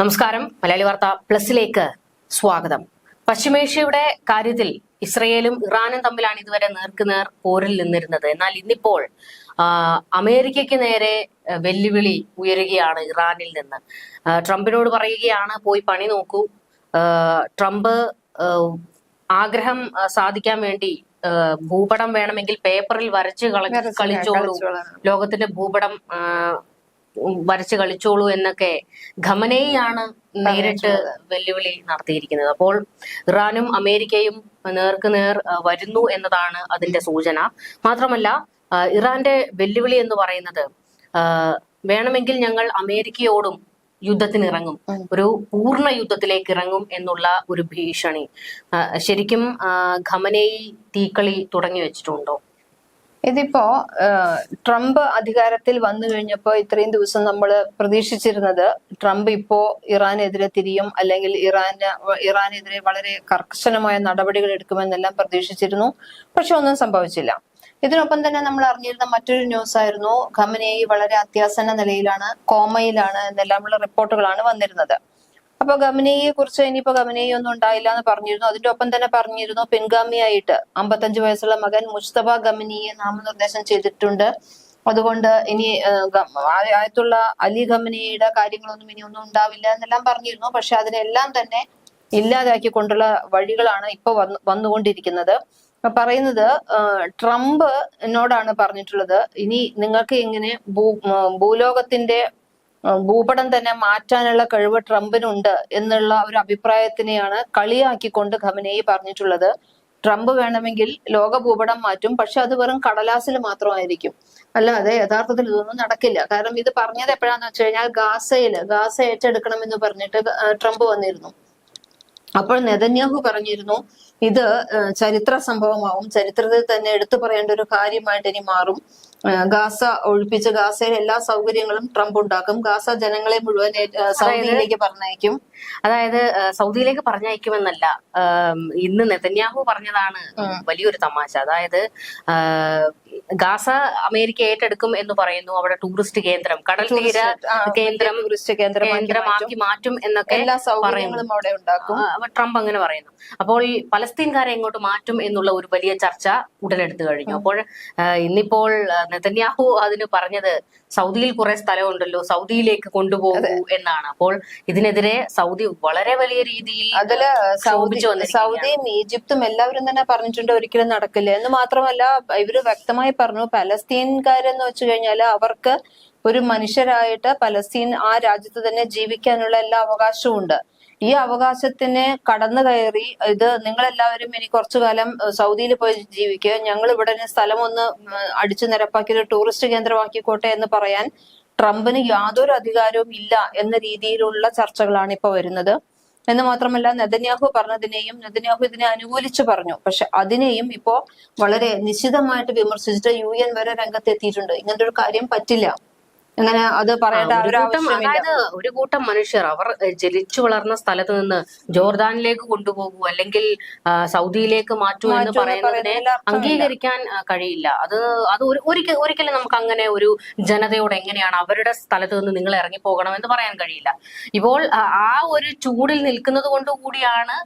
നമസ്കാരം. മലയാളി വാർത്ത പ്ലസിലേക്ക് സ്വാഗതം. പശ്ചിമേഷ്യയുടെ കാര്യത്തിൽ ഇസ്രയേലും ഇറാനും തമ്മിലാണ് ഇതുവരെ നേർക്കുനേർ പോരിൽ നിന്നിരുന്നത്. എന്നാൽ ഇന്നിപ്പോൾ അമേരിക്കയ്ക്ക് നേരെ വെല്ലുവിളി ഉയരുകയാണ് ഇറാനിൽ നിന്ന്. ട്രംപിനോട് പറയുകയാണ് പോയി പണി നോക്കൂ. ട്രംപ് ആഗ്രഹം സാധിക്കാൻ വേണ്ടി ഭൂപടം വേണമെങ്കിൽ പേപ്പറിൽ വരച്ച് കള- വരച്ച് കളിച്ചോളൂ. ലോകത്തിന്റെ ഭൂപടം വരച്ച് കളിച്ചോളൂ എന്നൊക്കെ ഖമനേയാണ് നേരിട്ട് വെല്ലുവിളി നടത്തിയിരിക്കുന്നത്. അപ്പോൾ ഇറാനും അമേരിക്കയും നേർക്ക് നേർ വരുന്നു എന്നതാണ് അതിന്റെ സൂചന. മാത്രമല്ല ഇറാന്റെ വെല്ലുവിളി എന്ന് പറയുന്നത് വേണമെങ്കിൽ ഞങ്ങൾ അമേരിക്കയോടും യുദ്ധത്തിന് ഇറങ്ങും ഒരു പൂർണ യുദ്ധത്തിലേക്ക് ഇറങ്ങും എന്നുള്ള ഒരു ഭീഷണി. ശരിക്കും ഖമനേയി തീക്കളി തുടങ്ങി വെച്ചിട്ടുണ്ടോ? ഇതിപ്പോ ട്രംപ് അധികാരത്തിൽ വന്നു കഴിഞ്ഞപ്പോ ഇത്രയും ദിവസം നമ്മൾ പ്രതീക്ഷിച്ചിരുന്നത് ട്രംപ് ഇപ്പോ ഇറാനെതിരെ തിരിയും അല്ലെങ്കിൽ ഇറാന് ഇറാനെതിരെ വളരെ കർശനമായ നടപടികൾ എടുക്കുമെന്നെല്ലാം പ്രതീക്ഷിച്ചിരുന്നു. പക്ഷെ ഒന്നും സംഭവിച്ചില്ല. ഇതിനൊപ്പം തന്നെ നമ്മൾ അറിഞ്ഞിരുന്ന മറ്റൊരു ന്യൂസ് ആയിരുന്നു ഖമനേയി വളരെ അത്യാസന്ന നിലയിലാണ് കോമയിലാണ് എന്നെല്ലാമുള്ള റിപ്പോർട്ടുകളാണ് വന്നിരുന്നത്. അപ്പൊ ഗമനയെ കുറിച്ച് ഇനിയിപ്പോ ഗമനയെ ഒന്നും ഉണ്ടായില്ല എന്ന് പറഞ്ഞിരുന്നു. അതിന്റെ ഒപ്പം തന്നെ പറഞ്ഞിരുന്നു പിൻഗാമിയായിട്ട് അമ്പത്തഞ്ച് വയസ്സുള്ള മകൻ മുസ്തഫ ഗമനിയെ നാമനിർദ്ദേശം ചെയ്തിട്ടുണ്ട്. അതുകൊണ്ട് ഇനി ആയത്തുള്ള അലി ഗമനിയുടെ കാര്യങ്ങളൊന്നും ഇനി ഒന്നും ഉണ്ടാവില്ല എന്നെല്ലാം പറഞ്ഞിരുന്നു. പക്ഷെ അതിനെല്ലാം തന്നെ ഇല്ലാതാക്കി കൊണ്ടുള്ള വഴികളാണ് ഇപ്പൊ വന്നു വന്നുകൊണ്ടിരിക്കുന്നത്. പറയുന്നത് ഏഹ്, ട്രംപ് എന്നോടാണ് പറഞ്ഞിട്ടുള്ളത്. ഇനി നിങ്ങൾക്ക് ഇങ്ങനെ ഭൂ ഭൂലോകത്തിന്റെ ഭൂപടം തന്നെ മാറ്റാനുള്ള കഴിവ് ട്രംപിനുണ്ട് എന്നുള്ള ഒരു അഭിപ്രായത്തിനെയാണ് കളിയാക്കിക്കൊണ്ട് ഖമനേയി പറഞ്ഞിട്ടുള്ളത്. ട്രംപ് വേണമെങ്കിൽ ലോക ഭൂപടം മാറ്റും പക്ഷെ അത് വെറും കടലാസിൽ മാത്രമായിരിക്കും. അല്ലാതെ യഥാർത്ഥത്തിൽ ഇതൊന്നും നടക്കില്ല. കാരണം ഇത് പറഞ്ഞത് എപ്പോഴാന്ന് വെച്ച് കഴിഞ്ഞാൽ ഗാസയിൽ ഗാസ ഏറ്റെടുക്കണം എന്ന് പറഞ്ഞിട്ട് ട്രംപ് വന്നിരുന്നു. അപ്പോൾ നെതന്യാഹു പറഞ്ഞിരുന്നു ഇത് ചരിത്ര സംഭവമാവും. ചരിത്രത്തിൽ തന്നെ എടുത്തു പറയേണ്ട ഒരു കാര്യമായിട്ട് ഇനി മാറും. ഗാസ ഒഴിപ്പിച്ച് ഗാസയിലെ എല്ലാ സൗകര്യങ്ങളും ട്രംപ് ഉണ്ടാക്കും. ഗാസ ജനങ്ങളെ മുഴുവൻ സൗദിയിലേക്ക് പറഞ്ഞയക്കും. അതായത് സൗദിയിലേക്ക് പറഞ്ഞയക്കുമെന്നല്ല ഇന്ന് നെതന്യാഹു പറഞ്ഞതാണ് വലിയൊരു തമാശ. അതായത് ഗാസ അമേരിക്ക ഏറ്റെടുക്കും എന്ന് പറയുന്നു അവിടെ ടൂറിസ്റ്റ് കേന്ദ്രം. കടൽ തീര കേന്ദ്രം ടൂറിസ്റ്റ് കേന്ദ്രമാക്കി മാറ്റും. എന്നൊക്കെ എല്ലാ സൗകര്യങ്ങളും അവിടെ ഉണ്ടാക്കും. ട്രംപ് അങ്ങനെ പറയുന്നു. അപ്പോൾ ഈ പലസ്തീൻകാരെ ഇങ്ങോട്ട് മാറ്റും എന്നുള്ള ഒരു വലിയ ചർച്ച ഉടലെടുത്തു കഴിഞ്ഞു. അപ്പോൾ ഇന്നിപ്പോൾ നെതന്യാഹു അതിന് പറഞ്ഞത് സൗദിയിൽ കുറെ സ്ഥലമുണ്ടല്ലോ സൗദിയിലേക്ക് കൊണ്ടുപോകൂ എന്നാണ്. അപ്പോൾ ഇതിനെതിരെ സൗദി വളരെ വലിയ രീതിയിൽ അതിൽ സൗദിയും ഈജിപ്തും എല്ലാവരും തന്നെ പറഞ്ഞിട്ടുണ്ട് ഒരിക്കലും നടക്കില്ല എന്ന് മാത്രമല്ല ഇവർ വ്യക്തമായി പറഞ്ഞു പലസ്തീൻകാരെന്ന് വെച്ചു കഴിഞ്ഞാൽ അവർക്ക് ഒരു മനുഷ്യരായിട്ട് പലസ്തീൻ ആ രാജ്യത്ത് തന്നെ ജീവിക്കാനുള്ള എല്ലാ അവകാശവും ഉണ്ട്. ഈ അവകാശത്തിന് കടന്നു കയറി ഇത് നിങ്ങളെല്ലാവരും ഇനി കുറച്ചു കാലം സൗദിയിൽ പോയി ജീവിക്കുക ഞങ്ങൾ ഇവിടെ സ്ഥലമൊന്ന് അടിച്ചു നിരപ്പാക്കി ഒരു ടൂറിസ്റ്റ് കേന്ദ്രമാക്കിക്കോട്ടെ എന്ന് പറയാൻ ട്രംപിന് യാതൊരു അധികാരവും ഇല്ല എന്ന രീതിയിലുള്ള ചർച്ചകളാണ് ഇപ്പൊ വരുന്നത്. എന്ന് മാത്രമല്ല നെതന്യാഹു പറഞ്ഞതിനെയും നെതന്യാഹു ഇതിനെ അനുകൂലിച്ചു പറഞ്ഞു. പക്ഷെ അതിനെയും ഇപ്പോ വളരെ നിശിതമായിട്ട് വിമർശിച്ചിട്ട് യു എൻ വരെ രംഗത്തെത്തിയിട്ടുണ്ട്. ഇങ്ങനത്തെ ഒരു കാര്യം പറ്റില്ല. അങ്ങനെ അത് പറയേണ്ട ഒരു കൂട്ടം അതായത് ഒരു കൂട്ടം മനുഷ്യർ അവർ ജനിച്ചു വളർന്ന സ്ഥലത്ത് നിന്ന് ജോർദാനിലേക്ക് കൊണ്ടുപോകൂ അല്ലെങ്കിൽ സൗദിയിലേക്ക് മാറ്റൂ എന്ന് പറയുന്നതിനെ അംഗീകരിക്കാൻ കഴിയില്ല. അത് അത് ഒരു ഒരിക്കൽ ഒരിക്കലും നമുക്ക് അങ്ങനെ ഒരു ജനതയോട് എങ്ങനെയാണ് അവരുടെ സ്ഥലത്ത് നിന്ന് നിങ്ങൾ ഇറങ്ങി പോകണം എന്ന് പറയാൻ കഴിയില്ല. ഇപ്പോൾ ആ, ഒരു ചൂടിൽ നിൽക്കുന്നത് കൊണ്ട് കൂടിയാണ്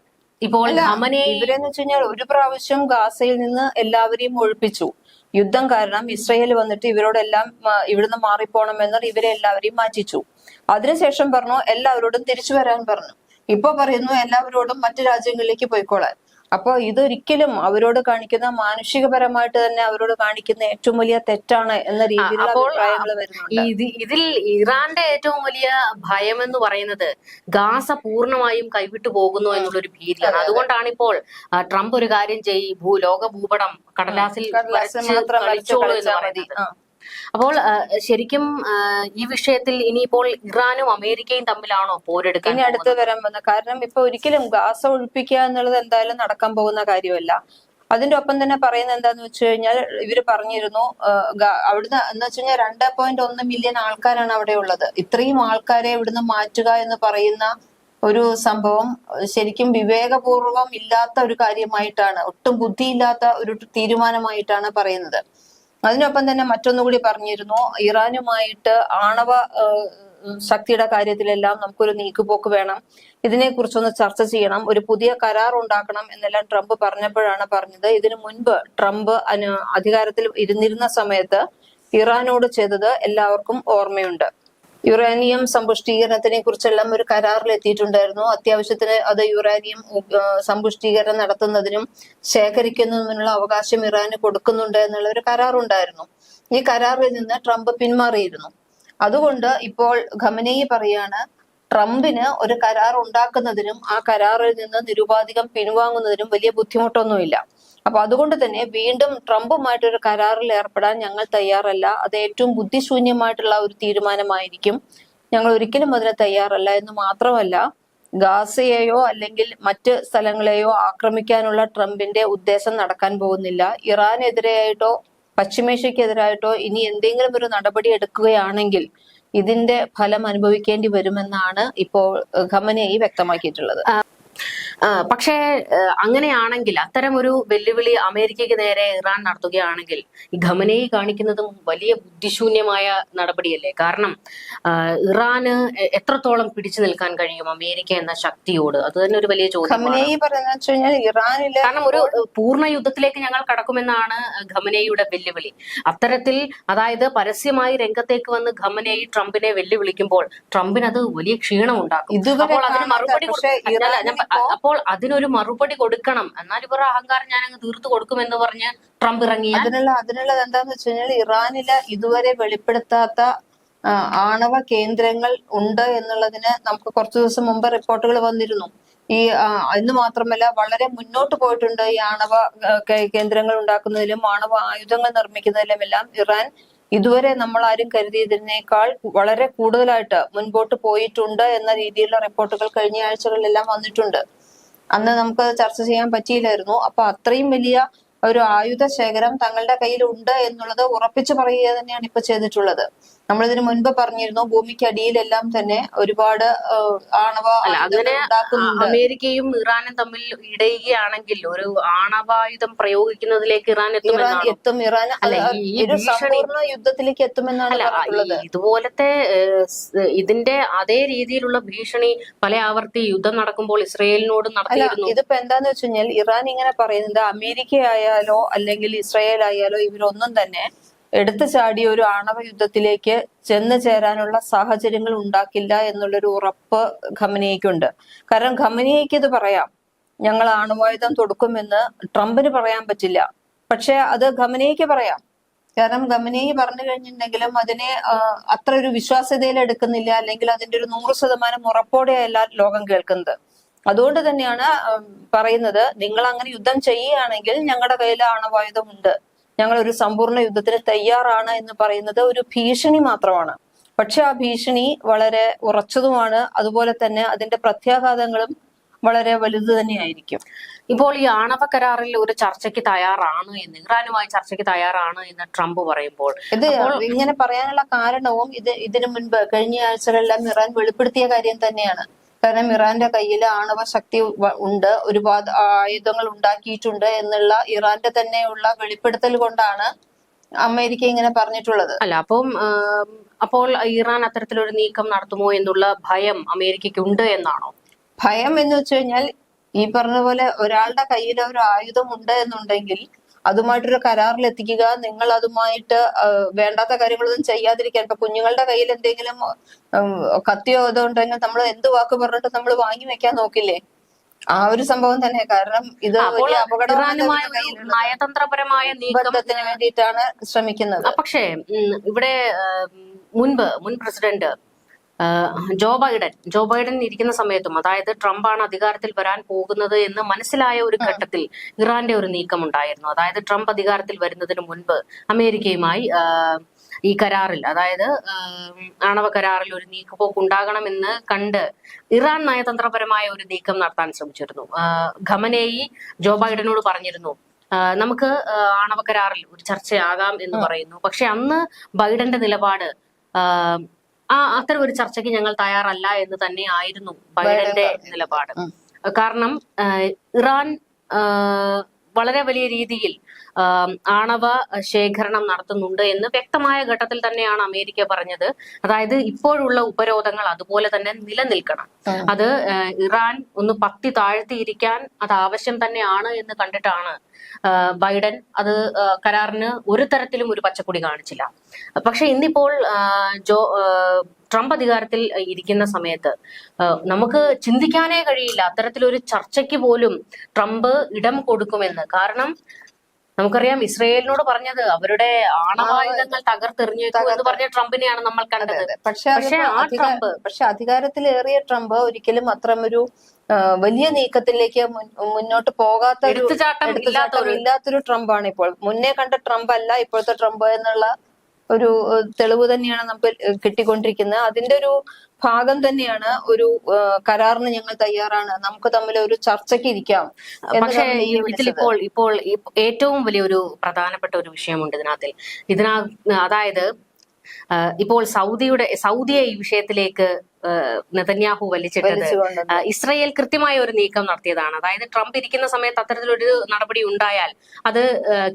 ഇപ്പോൾ ഇവരെന്ന് വെച്ച് കഴിഞ്ഞാൽ ഒരു പ്രാവശ്യം ഗാസയിൽ നിന്ന് എല്ലാവരെയും ഒഴിപ്പിച്ചു. യുദ്ധം കാരണം ഇസ്രയേൽ വന്നിട്ട് ഇവരോടെല്ലാം ഇവിടുന്ന് മാറിപ്പോണമെന്ന് ഇവരെ എല്ലാവരെയും മാറ്റിച്ചു. അതിനുശേഷം പറഞ്ഞു എല്ലാവരോടും തിരിച്ചു വരാൻ പറഞ്ഞു. ഇപ്പൊ പറയുന്നു എല്ലാവരോടും മറ്റു രാജ്യങ്ങളിലേക്ക് പോയിക്കോളാൻ. അപ്പൊ ഇതൊരിക്കലും അവരോട് കാണിക്കുന്ന മാനുഷികപരമായിട്ട് തന്നെ അവരോട് കാണിക്കുന്ന ഏറ്റവും വലിയ തെറ്റാണ് എന്ന രീതിയിലുള്ള അഭിപ്രായങ്ങൾ വരുന്നുണ്ട്. ഇത് ഇതിൽ ഇറാന്റെ ഏറ്റവും വലിയ ഭയം എന്ന് പറയുന്നത് ഗാസ പൂർണമായും കൈവിട്ടു പോകുന്നു എന്നുള്ളൊരു ഭീതിയാണ്. അതുകൊണ്ടാണ് ഇപ്പോൾ ട്രംപ് ഒരു കാര്യം ചെയ്യും ഭൂലോക ഭൂപടം കടലാസിൽ കളിച്ചോളൂ എന്ന് പറയുന്നത്. അപ്പോൾ ശരിക്കും ഈ വിഷയത്തിൽ ഇനിയിപ്പോൾ ഇറാനും അമേരിക്കയും തമ്മിലാണോ പോരെടുക്കുക ഇനി അടുത്ത് വരാൻ വന്ന കാരണം ഇപ്പൊ ഒരിക്കലും ഗാസ ഒഴിപ്പിക്കുക എന്നുള്ളത് എന്തായാലും നടക്കാൻ പോകുന്ന കാര്യമല്ല. അതിന്റെ ഒപ്പം തന്നെ പറയുന്നത് എന്താന്ന് വെച്ച് കഴിഞ്ഞാൽ ഇവർ പറഞ്ഞിരുന്നു അവിടുന്ന് എന്ന് വെച്ച് കഴിഞ്ഞാൽ രണ്ട് പോയിന്റ് ഒന്ന് മില്യൺ ആൾക്കാരാണ് അവിടെ ഉള്ളത്. ഇത്രയും ആൾക്കാരെ ഇവിടുന്ന് മാറ്റുക എന്ന് പറയുന്ന ഒരു സംഭവം ശരിക്കും വിവേകപൂർവം ഇല്ലാത്ത ഒരു കാര്യമായിട്ടാണ് ഒട്ടും ബുദ്ധിയില്ലാത്ത ഒരു തീരുമാനമായിട്ടാണ് പറയുന്നത്. അതിനൊപ്പം തന്നെ മറ്റൊന്നുകൂടി പറഞ്ഞിരുന്നു ഇറാനുമായിട്ട് ആണവ ശക്തിയുടെ കാര്യത്തിലെല്ലാം നമുക്കൊരു നീക്കുപോക്ക് വേണം. ഇതിനെക്കുറിച്ചൊന്ന് ചർച്ച ചെയ്യണം. ഒരു പുതിയ കരാർ ഉണ്ടാക്കണം എന്നെല്ലാം ട്രംപ് പറഞ്ഞപ്പോഴാണ് പറഞ്ഞത്. ഇതിനു മുൻപ് ട്രംപ് അധികാരത്തിൽ ഇരുന്നിരുന്ന സമയത്ത് ഇറാനോട് ചെയ്തത് എല്ലാവർക്കും ഓർമ്മയുണ്ട്. യുറേനിയം സമ്പുഷ്ടീകരണത്തിനെ കുറിച്ചെല്ലാം ഒരു കരാറിൽ എത്തിയിട്ടുണ്ടായിരുന്നു അത്യാവശ്യത്തിന് അത് യുറേനിയം സമ്പുഷ്ടീകരണം നടത്തുന്നതിനും ശേഖരിക്കുന്നതിനുള്ള അവകാശം ഇറാന് കൊടുക്കുന്നുണ്ട് എന്നുള്ള ഒരു കരാറുണ്ടായിരുന്നു. ഈ കരാറിൽ നിന്ന് ട്രംപ് പിന്മാറിയിരുന്നു. അതുകൊണ്ട് ഇപ്പോൾ ഖമനേയി പറയാണ് ട്രംപിന് ഒരു കരാർ ഉണ്ടാക്കുന്നതിനും ആ കരാറിൽ നിന്ന് നിരുപാധികം പിൻവാങ്ങുന്നതിനും വലിയ ബുദ്ധിമുട്ടൊന്നുമില്ല. അപ്പൊ അതുകൊണ്ട് തന്നെ വീണ്ടും ട്രംപുമായിട്ടൊരു കരാറിൽ ഏർപ്പെടാൻ ഞങ്ങൾ തയ്യാറല്ല. അത് ഏറ്റവും ബുദ്ധിശൂന്യമായിട്ടുള്ള ഒരു തീരുമാനമായിരിക്കും. ഞങ്ങൾ ഒരിക്കലും അതിന് തയ്യാറല്ല എന്ന് മാത്രമല്ല ഗാസയെയോ അല്ലെങ്കിൽ മറ്റ് സ്ഥലങ്ങളെയോ ആക്രമിക്കാനുള്ള ട്രംപിന്റെ ഉദ്ദേശം നടക്കാൻ പോകുന്നില്ല. ഇറാനെതിരെയായിട്ടോ പശ്ചിമേഷ്യക്കെതിരായിട്ടോ ഇനി എന്തെങ്കിലും ഒരു നടപടി എടുക്കുകയാണെങ്കിൽ ഇതിന്റെ ഫലം അനുഭവിക്കേണ്ടി വരുമെന്നാണ് ഇപ്പോൾ ഖമനേയി വ്യക്തമാക്കിയിട്ടുള്ളത്. പക്ഷേ അങ്ങനെയാണെങ്കിൽ അത്തരം ഒരു വെല്ലുവിളി അമേരിക്കയ്ക്ക് നേരെ ഇറാൻ നടത്തുകയാണെങ്കിൽ ഈ ഖമനയെ കാണിക്കുന്നതും വലിയ ബുദ്ധിശൂന്യമായ നടപടിയല്ലേ? കാരണം ഇറാന് എത്രത്തോളം പിടിച്ചു നിൽക്കാൻ കഴിയും അമേരിക്ക എന്ന ശക്തിയോട്? അത് തന്നെ ഒരു വലിയ ചോദ്യം കാരണം ഒരു പൂർണ യുദ്ധത്തിലേക്ക് ഞങ്ങൾ കടക്കുമെന്നാണ് ഖമനയുടെ വെല്ലുവിളി. അത്തരത്തിൽ അതായത് പരസ്യമായി രംഗത്തേക്ക് വന്ന് ഖമനയെ ട്രംപിനെ വെല്ലുവിളിക്കുമ്പോൾ ട്രംപിന് അത് വലിയ ക്ഷീണം ഉണ്ടാക്കും ഇതുവരെ അപ്പോൾ അതിന് മറുപടി അപ്പോൾ അതിനൊരു മറുപടി കൊടുക്കണം. എന്നാൽ ഇവർ അഹങ്കാരം ഞാൻ അങ്ങ് തീർത്തു കൊടുക്കുമെന്ന് പറഞ്ഞ് ട്രംപ് ഇറങ്ങി അതിനുള്ള അതിനുള്ളത് എന്താന്ന് വെച്ച് കഴിഞ്ഞാൽ ഇറാനിൽ ഇതുവരെ വെളിപ്പെടുത്താത്ത ആണവ കേന്ദ്രങ്ങൾ ഉണ്ട് എന്നുള്ളതിന് നമുക്ക് കുറച്ചു ദിവസം മുമ്പ് റിപ്പോർട്ടുകൾ വന്നിരുന്നു. ഈ എന്ന് മാത്രമല്ല വളരെ മുന്നോട്ട് പോയിട്ടുണ്ട് ഈ ആണവ കേന്ദ്രങ്ങൾ ഉണ്ടാക്കുന്നതിലും ആണവ ആയുധങ്ങൾ നിർമ്മിക്കുന്നതിലും എല്ലാം ഇറാൻ ഇതുവരെ നമ്മൾ ആരും കരുതിയതിനേക്കാൾ വളരെ കൂടുതലായിട്ട് മുൻപോട്ട് പോയിട്ടുണ്ട് എന്ന രീതിയിലുള്ള റിപ്പോർട്ടുകൾ കഴിഞ്ഞ ആഴ്ചകളിലെല്ലാം വന്നിട്ടുണ്ട്. അന്ന് നമുക്ക് ചർച്ച ചെയ്യാൻ പറ്റിയില്ലായിരുന്നു. അപ്പൊ അത്രയും വലിയ ഒരു ആയുധ ശേഖരം തങ്ങളുടെ കയ്യിൽ ഉണ്ട് എന്നുള്ളത് ഉറപ്പിച്ചു പറയുക തന്നെയാണ് ഇപ്പൊ ചെയ്തിട്ടുള്ളത്. നമ്മളിതിനു മുൻപ് പറഞ്ഞിരുന്നു ഭൂമിക്കടിയിലെല്ലാം തന്നെ ഒരുപാട് ആണവ അങ്ങനെ അമേരിക്കയും ഇറാനും തമ്മിൽ ഇടയുകയാണെങ്കിൽ ഒരു ആണവായുധം പ്രയോഗിക്കുന്നതിലേക്ക് ഇറാൻ ഇറാൻ എത്തും. ഇറാൻ അല്ല, ഒരു സമ്പൂർണ യുദ്ധത്തിലേക്ക് എത്തുമെന്നാണ് ഇതുപോലത്തെ ഇതിന്റെ അതേ രീതിയിലുള്ള ഭീഷണി പല ആവർത്തി യുദ്ധം നടക്കുമ്പോൾ ഇസ്രയേലിനോട് നടത്തിയിരുന്നു. ഇതിപ്പോ എന്താന്ന് വെച്ച് കഴിഞ്ഞാൽ ഇറാൻ ഇങ്ങനെ പറയുന്നത് അമേരിക്ക ആയാലോ അല്ലെങ്കിൽ ഇസ്രയേൽ ആയാലോ ഇവരൊന്നും തന്നെ എടുത്തു ചാടിയ ഒരു ആണവ യുദ്ധത്തിലേക്ക് ചെന്ന് ചേരാനുള്ള സാഹചര്യങ്ങൾ ഉണ്ടാക്കില്ല എന്നുള്ളൊരു ഉറപ്പ് ഖമനിയയ്ക്കുണ്ട്. കാരണം ഖമനിയയ്ക്ക് ഇത് പറയാം. ഞങ്ങൾ ആണവായുധം തൊടുക്കുമെന്ന് ട്രംപിന് പറയാൻ പറ്റില്ല. പക്ഷെ അത് ഖമനിയയ്ക്ക് പറയാം. കാരണം ഖമനേയി പറഞ്ഞു കഴിഞ്ഞിട്ടുണ്ടെങ്കിലും അതിനെ അത്ര ഒരു വിശ്വാസ്യതയിൽ എടുക്കുന്നില്ല. അല്ലെങ്കിൽ അതിന്റെ ഒരു നൂറ് ശതമാനം ഉറപ്പോടെയല്ല ലോകം കേൾക്കുന്നത്. അതുകൊണ്ട് തന്നെയാണ് പറയുന്നത് നിങ്ങൾ അങ്ങനെ യുദ്ധം ചെയ്യുകയാണെങ്കിൽ ഞങ്ങളുടെ കയ്യിൽ ആണവായുധമുണ്ട്. ഞങ്ങൾ ഒരു സമ്പൂർണ യുദ്ധത്തിന് തയ്യാറാണ് എന്ന് പറയുന്നത് ഒരു ഭീഷണി മാത്രമാണ്. പക്ഷെ ആ ഭീഷണി വളരെ ഉറച്ചതുമാണ്. അതുപോലെ തന്നെ അതിന്റെ പ്രത്യാഘാതങ്ങളും വളരെ വലുത് തന്നെയായിരിക്കും. ഇപ്പോൾ ഈ ആണവ കരാറിൽ ഒരു ചർച്ചയ്ക്ക് തയ്യാറാണ് എന്ന് ഇറാനുമായി ചർച്ചയ്ക്ക് തയ്യാറാണ് എന്ന് ട്രംപ് പറയുമ്പോൾ ഇത് ഇങ്ങനെ പറയാനുള്ള കാരണവും ഇത് ഇതിനു മുൻപ് കഴിഞ്ഞ ആഴ്ചകളിലെല്ലാം ഇറാൻ വെളിപ്പെടുത്തിയ കാര്യം തന്നെയാണ്. കാരണം ഇറാന്റെ കയ്യിൽ ആണവ ശക്തി ഉണ്ട്. ഒരുപാട് ആയുധങ്ങൾ ഉണ്ടാക്കിയിട്ടുണ്ട് എന്നുള്ള ഇറാന്റെ തന്നെയുള്ള വെളിപ്പെടുത്തൽ കൊണ്ടാണ് അമേരിക്ക ഇങ്ങനെ പറഞ്ഞിട്ടുള്ളത്. അല്ല അപ്പം അപ്പോൾ ഇറാൻ അത്തരത്തിലൊരു നീക്കം നടത്തുമോ എന്നുള്ള ഭയം അമേരിക്കയ്ക്ക് ഉണ്ട് എന്നാണോ? ഭയം എന്ന് വെച്ച് കഴിഞ്ഞാൽ ഈ പറഞ്ഞ പോലെ ഒരാളുടെ കയ്യിൽ ഒരു ആയുധം ഉണ്ട് എന്നുണ്ടെങ്കിൽ അതുമായിട്ടൊരു കരാറിൽ എത്തിക്കുക നിങ്ങൾ അതുമായിട്ട് വേണ്ടാത്ത കാര്യങ്ങളൊന്നും ചെയ്യാതിരിക്കാൻ ഇപ്പൊ കുഞ്ഞുങ്ങളുടെ കയ്യിൽ എന്തെങ്കിലും കത്തിയോ ഇതോ ഉണ്ടെങ്കിൽ നമ്മൾ എന്ത് വാക്ക് പറഞ്ഞിട്ട് നമ്മൾ വാങ്ങി വെക്കാൻ നോക്കില്ലേ? ആ ഒരു സംഭവം തന്നെ. കാരണം ഇത് നയതന്ത്രപരമായ നീക്കത്തിന് ബന്ധത്തിന് വേണ്ടിയിട്ടാണ് ശ്രമിക്കുന്നത്. പക്ഷേ ഇവിടെ മുൻപ് മുൻ president Joe Biden. Joe Biden ഇരിക്കുന്ന സമയത്തും അതായത് ട്രംപാണ് അധികാരത്തിൽ വരാൻ പോകുന്നത് എന്ന് മനസ്സിലായ ഒരു ഘട്ടത്തിൽ ഇറാന്റെ ഒരു നീക്കം ഉണ്ടായിരുന്നു അതായത് ട്രംപ് അധികാരത്തിൽ വരുന്നതിന് മുൻപ് അമേരിക്കയുമായി ഈ കരാറിൽ അതായത് ആണവ കരാറിൽ ഒരു നീക്കുപോക്ക് ഉണ്ടാകണമെന്ന് കണ്ട് ഇറാൻ നയതന്ത്രപരമായ ഒരു നീക്കം നടത്താൻ ശ്രമിച്ചിരുന്നു. ഖമനേയി ജോ ബൈഡനോട് പറഞ്ഞിരുന്നു നമുക്ക് ആണവ കരാറിൽ ഒരു ചർച്ചയാകാം എന്ന് പറയുന്നു. പക്ഷെ അന്ന് ബൈഡന്റെ നിലപാട് ആ, അത്തരം ഒരു ചർച്ചയ്ക്ക് ഞങ്ങൾ തയ്യാറല്ല എന്ന് തന്നെ ആയിരുന്നു ബൈഡന്റെ നിലപാട്. കാരണം ഇറാൻ വളരെ വലിയ രീതിയിൽ ആണവ ശേഖരണം നടത്തുന്നുണ്ട് എന്ന് വ്യക്തമായ ഘട്ടത്തിൽ തന്നെയാണ് അമേരിക്ക പറഞ്ഞത്. അതായത് ഇപ്പോഴുള്ള ഉപരോധങ്ങൾ അതുപോലെ തന്നെ നിലനിൽക്കണം. അത് ഇറാൻ ഒന്ന് പത്തി താഴ്ത്തിയിരിക്കാൻ അത് ആവശ്യം തന്നെയാണ് എന്ന് കണ്ടിട്ടാണ് ബൈഡൻ അത് കരാറിന് ഒരു തരത്തിലും ഒരു പച്ചക്കൊടി കാണിച്ചില്ല. പക്ഷെ ഇന്നിപ്പോൾ ജോ ട്രംപ് അധികാരത്തിൽ ഇരിക്കുന്ന സമയത്ത് നമുക്ക് ചിന്തിക്കാനേ കഴിയില്ല. അത്തരത്തിലൊരു ചർച്ചയ്ക്ക് പോലും ട്രംപ് ഇടം കൊടുക്കുമെന്ന്. കാരണം നമുക്കറിയാം ഇസ്രയേലിനോട് പറഞ്ഞത് അവരുടെ ആണവായുധങ്ങൾ തകർത്തെറിഞ്ഞേക്കും എന്ന് പറഞ്ഞ ട്രംപിനെയാണ് നമ്മൾ കണ്ടത്. പക്ഷെ പക്ഷെ ആ ട്രംപ് പക്ഷെ അധികാരത്തിലേറിയ ട്രംപ് ഒരിക്കലും അത്രമൊരു വലിയ നീക്കത്തിലേക്ക് മുന്നോട്ട് പോകാത്ത ഒരു ഇല്ലാത്തൊരു ട്രംപ് ആണ് ഇപ്പോൾ. മുന്നേ കണ്ട ട്രംപ് അല്ല ഇപ്പോഴത്തെ ട്രംപ് എന്നുള്ള ഒരു തെളിവ് തന്നെയാണ് നമുക്ക് കിട്ടിക്കൊണ്ടിരിക്കുന്നത്. അതിന്റെ ഒരു ഭാഗം തന്നെയാണ് ഒരു കരാറിന് ഞങ്ങൾ തയ്യാറാണ്. നമുക്ക് തമ്മിൽ ഒരു ചർച്ചയ്ക്ക് ഇരിക്കാം പക്ഷേ ഇപ്പോൾ ഇപ്പോൾ ഏറ്റവും വലിയൊരു പ്രധാനപ്പെട്ട ഒരു വിഷയമുണ്ട് ഇതിനകത്തിൽ. ഇതിനാ അതായത് ഇപ്പോൾ സൗദിയുടെ സൗദിയെ ഈ വിഷയത്തിലേക്ക് നെതന്യാഹു വലിച്ചിട്ടത് ഇസ്രയേൽ കൃത്യമായ ഒരു നീക്കം നടത്തിയതാണ്. അതായത് ട്രംപ് ഇരിക്കുന്ന സമയത്ത് അത്തരത്തിലൊരു നടപടി ഉണ്ടായാൽ അത്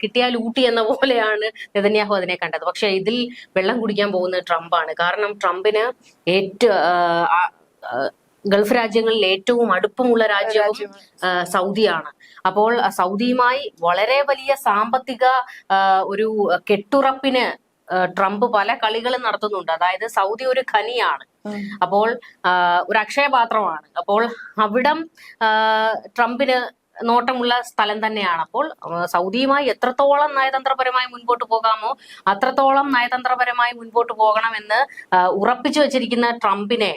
കിട്ടിയാൽ ഊട്ടി എന്ന പോലെയാണ് നെതന്യാഹു അതിനെ കണ്ടത്. പക്ഷെ ഇതിൽ വെള്ളം കുടിക്കാൻ പോകുന്നത് ട്രംപാണ്. കാരണം ട്രംപിന് ഏറ്റവും ഗൾഫ് രാജ്യങ്ങളിൽ ഏറ്റവും അടുപ്പമുള്ള രാജ്യവും സൗദിയാണ്. അപ്പോൾ സൗദിയുമായി വളരെ വലിയ സാമ്പത്തിക ഒരു കെട്ടുറപ്പിന് ട്രംപ് പല കളികളും നടത്തുന്നുണ്ട്. അതായത് സൗദി ഒരു ഖനിയാണ്. അപ്പോൾ ഒരു അക്ഷയപാത്രമാണ്. അപ്പോൾ അവിടം ട്രംപിന് നോട്ടമുള്ള സ്ഥലം തന്നെയാണ്. അപ്പോൾ സൗദിയുമായി എത്രത്തോളം നയതന്ത്രപരമായി മുൻപോട്ട് പോകാമോ അത്രത്തോളം നയതന്ത്രപരമായി മുൻപോട്ട് പോകണമെന്ന് ഉറപ്പിച്ചു വെച്ചിരിക്കുന്ന ട്രംപിനെ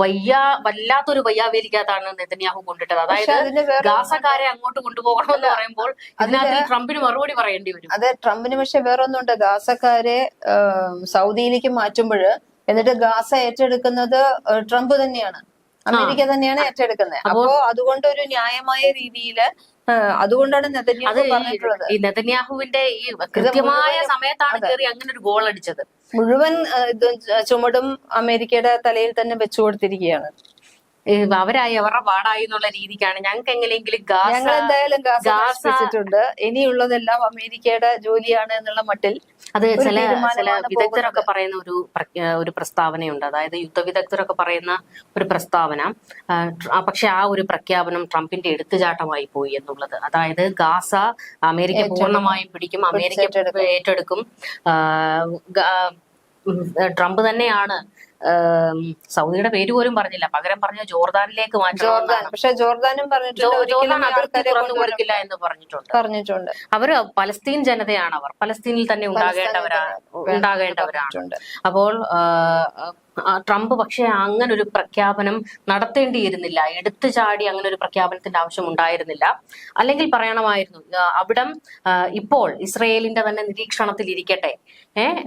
വയ്യ വല്ലാത്തൊരു വയ്യാവേലിക്കകത്താണ് നെതന്യാഹു കൊണ്ടിട്ടത്. അതായത് ഗാസക്കാരെ അങ്ങോട്ട് കൊണ്ടുപോകണമെന്ന് പറയുമ്പോൾ ഇതിനകത്ത് ട്രംപിന് മറുപടി പറയേണ്ടി വരും. അതെ ട്രംപിന് പക്ഷെ വേറൊന്നുണ്ട്. ഗാസക്കാരെ സൗദിയിലേക്ക് മാറ്റുമ്പോൾ എന്നിട്ട് ഗാസ ഏറ്റെടുക്കുന്നത് ട്രംപ് തന്നെയാണ്. അമേരിക്ക തന്നെയാണ് ഏറ്റെടുക്കുന്നത്. അപ്പോ അതുകൊണ്ട് ഒരു ന്യായമായ രീതിയിൽ അതുകൊണ്ടാണ് അത് നെതന്യാഹു പറഞ്ഞിട്ടുള്ളത്. ഈ നെതന്യാഹുവിന്റെ ഈ കൃത്യമായ സമയത്താണ് കയറി അങ്ങനെ ഒരു ഗോൾ അടിച്ചത്. മുഴുവൻ ചുമടും അമേരിക്കയുടെ തലയിൽ തന്നെ വെച്ചു കൊടുത്തിരിക്കുകയാണ്. അവരായി അവരുടെ പാടായി എന്നുള്ള രീതിക്കാണ്. ഞങ്ങൾക്ക് എങ്ങനെയെങ്കിലും ഞങ്ങൾ എന്തായാലും ഗാസ ഗാസ- ഇനിയുള്ളതെല്ലാം അമേരിക്കയുടെ ജോലിയാണ് എന്നുള്ള മട്ടിൽ അത് ചില ചില വിദഗ്ധരൊക്കെ പറയുന്ന ഒരു ഒരു പ്രസ്താവനയുണ്ട്. അതായത് യുദ്ധ വിദഗ്ധരൊക്കെ പറയുന്ന ഒരു പ്രസ്താവന. പക്ഷെ ആ ഒരു പ്രഖ്യാപനം ട്രംപിന്റെ എടുത്തുചാട്ടമായി പോയി എന്നുള്ളത്. അതായത് ഗാസ അമേരിക്ക പൂർണമായും പിടിക്കും അമേരിക്ക. ഏറ്റെടുക്കും. ട്രംപ് തന്നെയാണ് സൗദിയുടെ പേര് പോലും പറഞ്ഞില്ല. പകരം പറഞ്ഞ ജോർദാനിലേക്ക് ജോർദാൻ. പക്ഷെ ജോർദാനും പറഞ്ഞിട്ടുണ്ട്. എന്ന് പറഞ്ഞിട്ടുണ്ട്. പറഞ്ഞിട്ടുണ്ട്. അവർ പലസ്തീൻ ജനതയാണ് അവർ. പലസ്തീനിൽ തന്നെ ഉണ്ടാകേണ്ടവരാണ്. ഉണ്ടാകേണ്ടവരാണ് അപ്പോൾ ട്രംപ് പക്ഷേ അങ്ങനെ ഒരു പ്രഖ്യാപനം നടത്തേണ്ടിയിരുന്നില്ല. എടുത്തു ചാടി അങ്ങനെ ഒരു പ്രഖ്യാപനത്തിന്റെ ആവശ്യം ഉണ്ടായിരുന്നില്ല. അല്ലെങ്കിൽ പറയണമായിരുന്നു അവിടം ഇപ്പോൾ ഇസ്രയേലിന്റെ തന്നെ നിരീക്ഷണത്തിൽ ഇരിക്കട്ടെ. ഏഹ്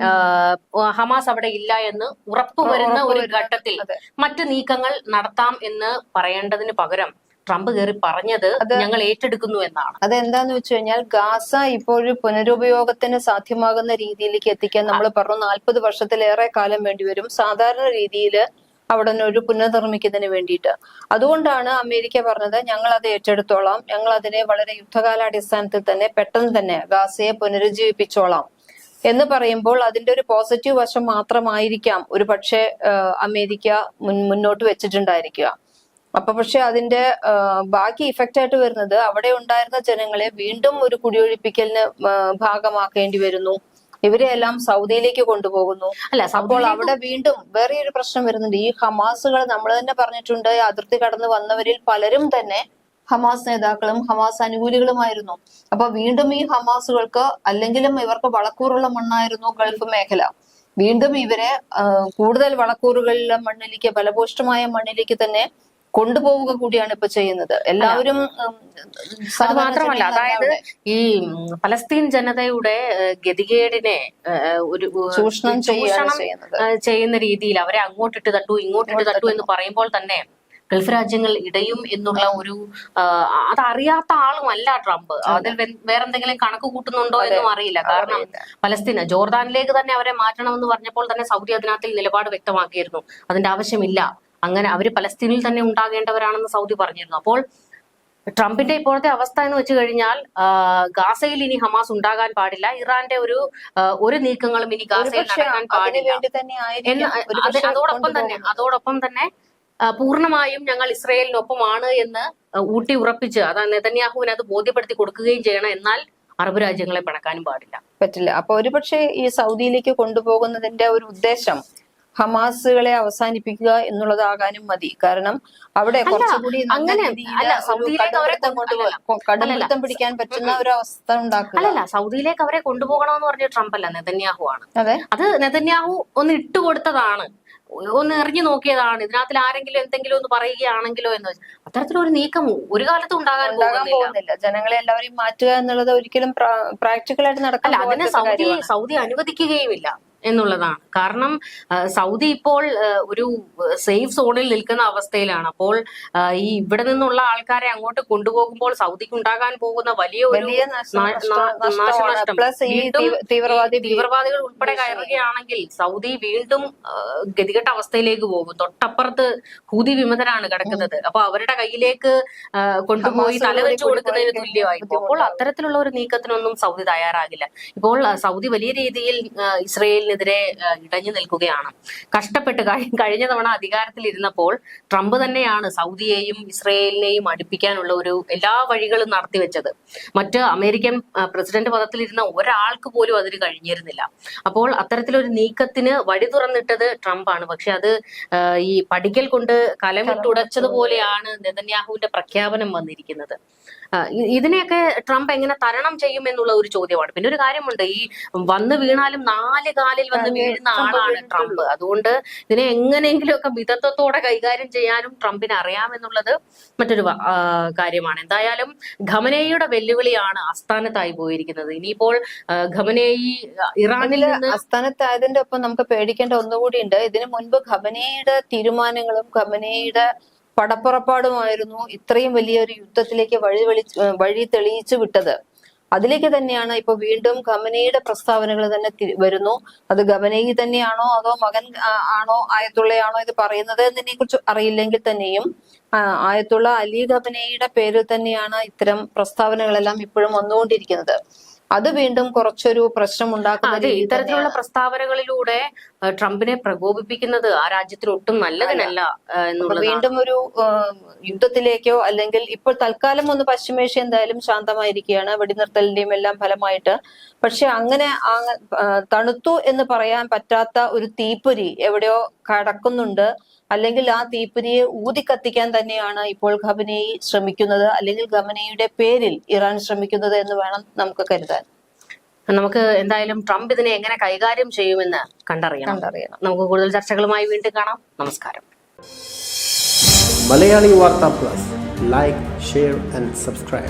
ഹമാസ് അവിടെ ഇല്ല എന്ന് ഉറപ്പുവരുന്ന ഒരു ഘട്ടത്തിൽ മറ്റു നീക്കങ്ങൾ നടത്താം എന്ന് പറയേണ്ടതിന് പകരം ട്രംപ് കയറി പറഞ്ഞത് ഞങ്ങൾ ഏറ്റെടുക്കുന്നു എന്നാണ്. അതെന്താന്ന് വെച്ച് കഴിഞ്ഞാൽ ഗാസ ഇപ്പോഴും പുനരുപയോഗത്തിന് സാധ്യമാകുന്ന രീതിയിലേക്ക് എത്തിക്കാൻ നമ്മൾ പറഞ്ഞു നാൽപ്പത് വർഷത്തിലേറെ കാലം വേണ്ടിവരും സാധാരണ രീതിയിൽ അവിടെ നിന്ന് ഒരു പുനർനിർമ്മിക്കുന്നതിന് വേണ്ടിയിട്ട്. അതുകൊണ്ടാണ് അമേരിക്ക പറഞ്ഞത് ഞങ്ങൾ അത് ഏറ്റെടുത്തോളാം. ഞങ്ങൾ അതിനെ വളരെ യുദ്ധകാലാടിസ്ഥാനത്തിൽ തന്നെ പെട്ടെന്ന് തന്നെ ഗാസയെ പുനരുജ്ജീവിപ്പിച്ചോളാം എന്ന് പറയുമ്പോൾ അതിന്റെ ഒരു പോസിറ്റീവ് വശം മാത്രമായിരിക്കാം ഒരു പക്ഷേ അമേരിക്ക മുൻ മുന്നോട്ട് വെച്ചിട്ടുണ്ടായിരിക്കുക. അപ്പൊ പക്ഷെ അതിന്റെ ബാക്കി ഇഫക്റ്റ് ആയിട്ട് വരുന്നത് അവിടെ ഉണ്ടായിരുന്ന ജനങ്ങളെ വീണ്ടും ഒരു കുടിയൊഴിപ്പിക്കലിന് ഭാഗമാക്കേണ്ടി വരുന്നു. ഇവരെ എല്ലാം സൗദിയിലേക്ക് കൊണ്ടുപോകുന്നു. അല്ല അപ്പോൾ അവിടെ വീണ്ടും വേറെ ഒരു പ്രശ്നം വരുന്നുണ്ട്. ഈ ഹമാസുകൾ നമ്മൾ തന്നെ പറഞ്ഞിട്ടുണ്ട് അതിർത്തി കടന്ന് വന്നവരിൽ പലരും തന്നെ ഹമാസ് നേതാക്കളും ഹമാസ് അനുകൂലികളുമായിരുന്നു. അപ്പൊ വീണ്ടും ഈ ഹമാസുകൾക്ക് അല്ലെങ്കിലും ഇവർക്ക് വളക്കൂറുള്ള മണ്ണായിരുന്നു ഗൾഫ് മേഖല. വീണ്ടും ഇവരെ കൂടുതൽ വളക്കൂറുകളിലെ മണ്ണിലേക്ക് ഫലപോഷ്ടമായ മണ്ണിലേക്ക് തന്നെ കൊണ്ടുപോവുക കൂടിയാണ് ഇപ്പൊ ചെയ്യുന്നത്. എല്ലാവരും അത്. മാത്രമല്ല അതായത് ഈ ഫലസ്തീൻ പലസ്തീൻ ജനതയുടെ ഗതികേടിനെ ഒരു ചൂഷണം ചെയ്യുന്ന രീതിയിൽ അവരെ അങ്ങോട്ടിട്ട് തട്ടു ഇങ്ങോട്ടിട്ട് തട്ടു എന്ന് പറയുമ്പോൾ തന്നെ ഗൾഫ് രാജ്യങ്ങൾ ഇടയും എന്നുള്ള ഒരു അതറിയാത്ത ആളുമല്ല ട്രംപ്. അതിൽ വേറെ വേറെന്തെങ്കിലും കണക്ക് കൂട്ടുന്നുണ്ടോ എന്നും അറിയില്ല. കാരണം. പലസ്തീന ജോർദാനിലേക്ക് തന്നെ അവരെ മാറ്റണമെന്ന് പറഞ്ഞപ്പോൾ തന്നെ സൗദി അതിനകത്തിൽ നിലപാട് വ്യക്തമാക്കിയിരുന്നു. അതിന്റെ ആവശ്യമില്ല. അങ്ങനെ അവർ പലസ്തീനിൽ തന്നെ ഉണ്ടാകേണ്ടവരാണെന്ന് സൗദി പറഞ്ഞിരുന്നു. അപ്പോൾ ട്രംപിന്റെ ഇപ്പോഴത്തെ അവസ്ഥ എന്ന് വെച്ച് കഴിഞ്ഞാൽ ഗാസയിൽ ഇനി ഹമാസ് ഉണ്ടാകാൻ പാടില്ല. ഇറാന്റെ ഒരു ഒരു നീക്കങ്ങളും ഇനി ഗാസയിൽ നടക്കാൻ പാടില്ല. അതോടൊപ്പം തന്നെ. അതോടൊപ്പം തന്നെ പൂർണമായും ഞങ്ങൾ ഇസ്രയേലിനൊപ്പമാണ് എന്ന് ഊട്ടി ഉറപ്പിച്ച് അത് നെതന്യാഹുവിന് അത് ബോധ്യപ്പെടുത്തി കൊടുക്കുകയും ചെയ്യണം എന്നാൽ അറബ് രാജ്യങ്ങളെ പിണക്കാനും പാടില്ല. പറ്റില്ല. അപ്പൊ ഒരുപക്ഷെ ഈ സൗദിയിലേക്ക് കൊണ്ടുപോകുന്നതിന്റെ ഒരു ഉദ്ദേശം ഹമാസുകളെ അവസാനിപ്പിക്കുക എന്നുള്ളതാകാനും മതി. കാരണം അവിടെ കുറച്ചുകൂടി അങ്ങനെ കടലിത്തം അല്ല, സൗദിയിലേക്ക് അവരെ കടുംപിടുത്തം പിടിക്കാൻ പറ്റുന്ന ഒരു അവസ്ഥ ഉണ്ടാക്കുക. അല്ലല്ല സൗദിയിലേക്ക് അവരെ കൊണ്ടുപോകണമെന്ന് പറഞ്ഞ ട്രംപ് അല്ല നെതന്യാഹു ആണ് അതെ. അത് നെതന്യാഹു ഒന്ന് ഇട്ടുകൊടുത്തതാണ് ഒന്ന് എറിഞ്ഞു നോക്കിയതാണ്. ഇതിനകത്തിൽ ആരെങ്കിലും എന്തെങ്കിലും ഒന്ന് പറയുകയാണെങ്കിലോ എന്ന് വെച്ചാൽ അത്തരത്തിലൊരു നീക്കം ഒരു കാലത്തും ഉണ്ടാകാൻ പോകുന്നില്ല. ജനങ്ങളെ എല്ലാവരെയും മാറ്റുക എന്നുള്ളത് ഒരിക്കലും നടക്കാൻ അല്ല അതിനെ സൗദി സൗദി അനുവദിക്കുകയുമില്ല. എന്നുള്ളതാണ്. കാരണം സൗദി ഇപ്പോൾ ഒരു സേഫ് സോണിൽ നിൽക്കുന്ന അവസ്ഥയിലാണ്. അപ്പോൾ ഈ ഇവിടെ നിന്നുള്ള ആൾക്കാരെ അങ്ങോട്ട് കൊണ്ടുപോകുമ്പോൾ സൗദിക്ക് ഉണ്ടാകാൻ പോകുന്ന വലിയ നാശനഷ്ടം. തീവ്രവാദി തീവ്രവാദികൾ ഉൾപ്പെടെ കയറുകയാണെങ്കിൽ സൗദി വീണ്ടും ഗതികെട്ട അവസ്ഥയിലേക്ക് പോകും. തൊട്ടപ്പുറത്ത് ഹൂതി വിമതരാണ് കിടക്കുന്നത്. അപ്പൊ അവരുടെ കയ്യിലേക്ക് കൊണ്ടുപോയി തലവെച്ച് തലവെച്ചു കൂടി കൊടുക്കുന്നതിന് തുല്യമായി അപ്പോൾ അത്തരത്തിലുള്ള ഒരു നീക്കത്തിനൊന്നും സൗദി തയ്യാറാകില്ല. ഇപ്പോൾ സൗദി വലിയ രീതിയിൽ ആ, ഇസ്രയേലിനെതിരെ ഇടഞ്ഞു നിൽക്കുകയാണ്. കഷ്ടപ്പെട്ട് കഴിഞ്ഞ തവണ അധികാരത്തിൽ ഇരുന്നപ്പോൾ ട്രംപ് തന്നെയാണ് സൗദിയെയും ഇസ്രയേലിനെയും അടുപ്പിക്കാനുള്ള ഒരു എല്ലാ വഴികളും നടത്തിവെച്ചത്. മറ്റ് അമേരിക്കൻ പ്രസിഡന്റ് പദത്തിലിരുന്ന ഒരാൾക്ക് പോലും അതിന് കഴിഞ്ഞിരുന്നില്ല. അപ്പോൾ അത്തരത്തിലൊരു നീക്കത്തിന് വഴി തുറന്നിട്ടത് ട്രംപാണ്. പക്ഷെ അത് ഈ പടിക്കൽ കൊണ്ട് കലമിട്ടുടച്ചതുപോലെയാണ് നെതന്യാഹുവിന്റെ പ്രഖ്യാപനം വന്നിരിക്കുന്നത്. ഇതിനെയൊക്കെ ട്രംപ് എങ്ങനെ തരണം ചെയ്യും എന്നുള്ള ഒരു ചോദ്യമാണ്. പിന്നെ ഒരു കാര്യമുണ്ട്. ഈ വന്നു വീണാലും നാല് കാലിൽ വന്ന് വീഴുന്ന ആളാണ് ട്രംപ്. അതുകൊണ്ട് ഇതിനെ എങ്ങനെയെങ്കിലുമൊക്കെ മിതത്വത്തോടെ കൈകാര്യം ചെയ്യാനും ട്രംപിന് അറിയാമെന്നുള്ളത് മറ്റൊരു കാര്യമാണ്. എന്തായാലും ഖമനേയുടെ വെല്ലുവിളിയാണ് അസ്ഥാനത്തായി പോയിരിക്കുന്നത്. ഇനിയിപ്പോൾ ഖമനേയി ഇറാനിൽ അസ്ഥാനത്തായതിന്റെ ഒപ്പം നമുക്ക് പേടിക്കേണ്ട ഒന്നുകൂടി ഉണ്ട് ഇതിനു മുൻപ് ഖമനേയുടെ തീരുമാനങ്ങളും ഖമനേയുടെ പടപ്പുറപ്പാടുമായിരുന്നു ഇത്രയും വലിയൊരു യുദ്ധത്തിലേക്ക് വഴി വെളി വഴി തെളിയിച്ചു വിട്ടത്. അതിലേക്ക് തന്നെയാണ് ഇപ്പൊ വീണ്ടും ഖമനയുടെ പ്രസ്താവനകൾ തന്നെ വരുന്നു. അത് ഖമനയി തന്നെയാണോ അതോ മകൻ ആണോ ആയത്തുള്ളയാണോ ഇത് പറയുന്നത് എന്നതിനെ കുറിച്ച് അറിയില്ലെങ്കിൽ തന്നെയും ആയത്തുള്ള അലി ഖമനയുടെ പേരിൽ തന്നെയാണ് ഇത്തരം പ്രസ്താവനകളെല്ലാം ഇപ്പോഴും വന്നുകൊണ്ടിരിക്കുന്നത്. അത് വീണ്ടും കുറച്ചൊരു പ്രശ്നം അതെ ഇത്തരത്തിലുള്ള പ്രസ്താവനകളിലൂടെ ട്രംപിനെ പ്രകോപിപ്പിക്കുന്നത് ആ രാജ്യത്തിന് ഒട്ടും നല്ലതിനല്ല എന്നുള്ളത് വീണ്ടും ഒരു യുദ്ധത്തിലേക്കോ അല്ലെങ്കിൽ ഇപ്പോൾ തൽക്കാലം ഒന്ന് പശ്ചിമേഷ്യ എന്തായാലും ശാന്തമായിരിക്കുകയാണ് വെടിനിർത്തലിന്റെയും എല്ലാം ഫലമായിട്ട്. പക്ഷെ അങ്ങനെ തണുത്തു എന്ന് പറയാൻ പറ്റാത്ത ഒരു തീപ്പൊരി എവിടെയോ കടക്കുന്നുണ്ട്. അല്ലെങ്കിൽ ആ തീപ്പൊരിയെ ഊതിക്കത്തിക്കാൻ തന്നെയാണ് ഇപ്പോൾ ഖമനയി ശ്രമിക്കുന്നത്. അല്ലെങ്കിൽ ഖബനയുടെ പേരിൽ ഇറാൻ ശ്രമിക്കുന്നത് എന്ന് വേണം നമുക്ക് കരുതാൻ. നമുക്ക് എന്തായാലും ട്രംപ് ഇതിനെ എങ്ങനെ കൈകാര്യം ചെയ്യുമെന്ന് കണ്ടറിയണം. കണ്ടറിയണം. നമുക്ക് കൂടുതൽ ചർച്ചകളുമായി വീണ്ടും കാണാം. നമസ്കാരം. Malayali Vartha plus. Like share and subscribe